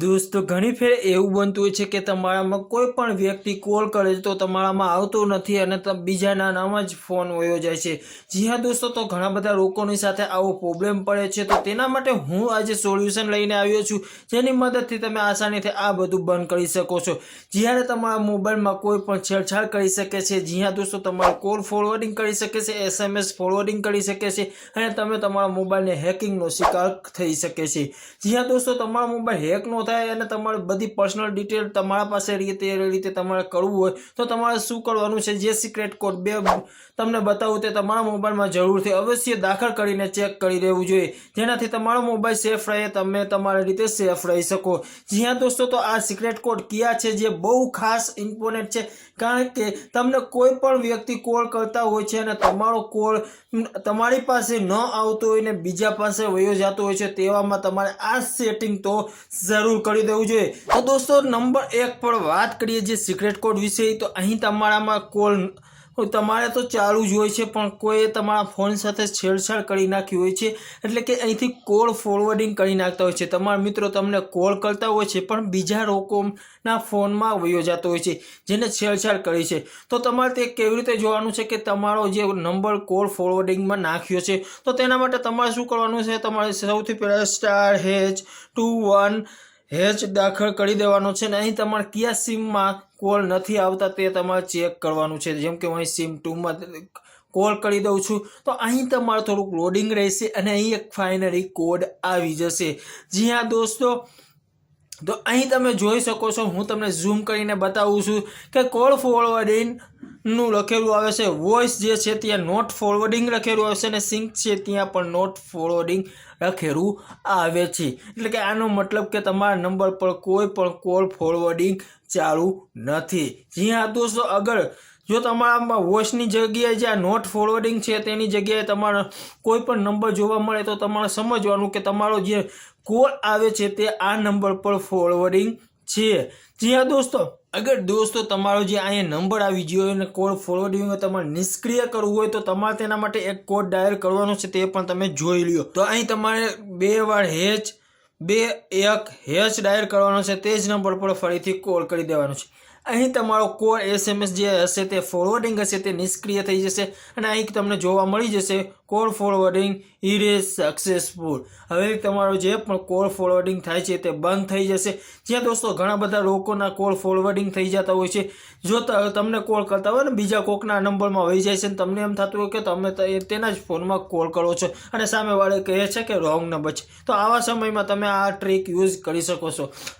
દોસ્તો, ઘણી ફેર એવું બનતું હોય છે કે તમારામાં કોઈ પણ વ્યક્તિ કોલ કરે તો તમારામાં આવતો નથી અને બીજાના નામ જ ફોન વયો જાય છે. જી હા દોસ્તો, તો ઘણા બધા લોકોની સાથે આવો પ્રોબ્લેમ પડે છે. તો તેના માટે હું આજે સોલ્યુશન લઈને આવ્યો છું. જેની મદદથી તમે આસાનીથી આ બધું બંધ કરી શકો છો. જ્યારે તમારા મોબાઈલમાં કોઈ પણ છેડછાડ કરી શકે છે. જી હા દોસ્તો, તમારો કોલ ફોરવર્ડિંગ કરી શકે છે એસએમએસ ફોરવર્ડિંગ કરી શકે છે અને તમે તમારા મોબાઈલને હેકિંગનો શિકાર થઈ શકે છે. જી હા દોસ્તો, તમારો મોબાઈલ હેક ન થાય અને તમારે બધી પર્સનલ ડિટેલ તમારા પાસે રીતે રીતે તમારે કરવું હોય, તો તમારે શું કરવાનું છે? જે સિક્રેટ કોડ બે તમને બતાવું તે તમારા મોબાઈલમાં જરૂરથી અવશ્ય દાખલ કરીને ચેક કરી દેવું જોઈએ. જેનાથી તમારો મોબાઈલ સેફ રહે, તમે તમારી રીતે સેફ રહી શકો. જી હા દોસ્તો, તો આ સિક્રેટ કોડ કયા છે? જે બહુ ખાસ ઇમ્પોર્ટન્ટ છે. કારણ કે તમને કોઈ પણ વ્યક્તિ કોલ કરતા હોય છે અને તમારો કોલ તમારી પાસે ન આવતો હોય ને બીજા પાસે વયો જતો હોય છે તેવામાં તમારે આ સેટિંગ તો જરૂર કરી દેવું જોઈએ. તો દોસ્તો, નંબર એક પર વાત કરીએ જે સિક્રેટ કોડ વિશે, તો અહીં તમારામાં કોલ તમારે તો ચાલુ જ હોય છે, પણ કોઈએ તમારા ફોન સાથે છેડછાડ કરી નાખી હોય છે, એટલે કે અહીંથી કોલ ફોરવર્ડિંગ કરી નાખતા હોય છે. તમારા મિત્રો તમને કોલ કરતા હોય છે, પણ બીજા લોકોના ફોનમાં વયો જતો હોય છે, જેને છેડછાડ કરી છે. તો તમારે તે કેવી રીતે જોવાનું છે કે તમારો જે નંબર કોલ ફોરવર્ડિંગમાં નાખ્યો છે? તો તેના માટે તમારે શું કરવાનું છે? તમારે સૌથી પહેલાં star hash two one hash દાખલ કરી દેવાનો છે ને અહીં તમારે કયા સિમમાં કોલ નથી આવતા તે તમારે ચેક કરવાનું છે. જેમ કે હું અહીં સિમ ટુમાં કોલ કરી દઉં છું, તો અહીં તમારે થોડુંક લોડિંગ રહેશે અને અહીં એક ફાઇનલી કોડ આવી જશે. જી હા દોસ્તો, તો અહીં તમે જોઈ શકો છો, હું તમને ઝૂમ કરીને બતાવું છું કે કોલ ફોરવર્ડિંગ નું લખેલું આવે છે. વોઇસ જે છે ત્યાં નોટ ફોરવર્ડિંગ લખેલું આવે છે અને સિંક છે ત્યાં પણ નોટ ફોરવર્ડિંગ લખેલું આવે છે. એટલે કે આનો મતલબ કે તમારા નંબર પર કોઈ પણ કોલ ફોરવર્ડિંગ ચાલુ નથી. જી હા દોસ્તો, અગર જો તમારામાં વોઇસની જગ્યાએ જે આ નોટ ફોરવર્ડિંગ છે તેની જગ્યાએ તમારો કોઈ પણ નંબર જોવા મળે તો તમારે સમજવાનું કે તમારો જે કોલ આવે છે તે આ નંબર પર ફોરવર્ડિંગ છે. જી હા દોસ્તો, અગર દોસ્તો તમારો જે અહીંયા નંબર આવી ગયો હોય અને કોડ ફોરવર્ડિંગ તમારે નિષ્ક્રિય કરવું હોય, તો તમારે તેના માટે એક કોડ ડાયલ કરવાનો છે, તે પણ તમે જોઈ લ્યો. તો અહીં તમારે બે વાર હેચ, બે, એક, હેચ ડાયલ કરવાનો છે, તે જ નંબર પર ફરીથી કોલ કરી દેવાનો છે. અહીં તમારો કોડ એસએમએસ જે હશે તે ફોરવર્ડિંગ હશે, તે નિષ્ક્રિય થઈ જશે અને અહીં તમને જોવા મળી જશે, કોલ ફોરવર્ડિંગ ઇરેઝ સક્સેસફુલ હવે તમારો જે પણ કોલ ફોરવર્ડિંગ થાય છે તે બંધ થઈ જશે. જ્યાં દોસ્તો ઘણા બધા લોકોના કોલ ફોરવર્ડિંગ થઈ જતા હોય છે. જો તમને કોલ કરતા હોય ને બીજા કોકના નંબરમાં વહી જાય છે ને તમને એમ થતું હોય કે તમે તેના જ ફોનમાં કોલ કરો છો અને સામેવાળે કહે છે કે રોંગ નંબર છે. તો આવા સમયમાં તમે આ ટ્રીક યુઝ કરી શકો છો.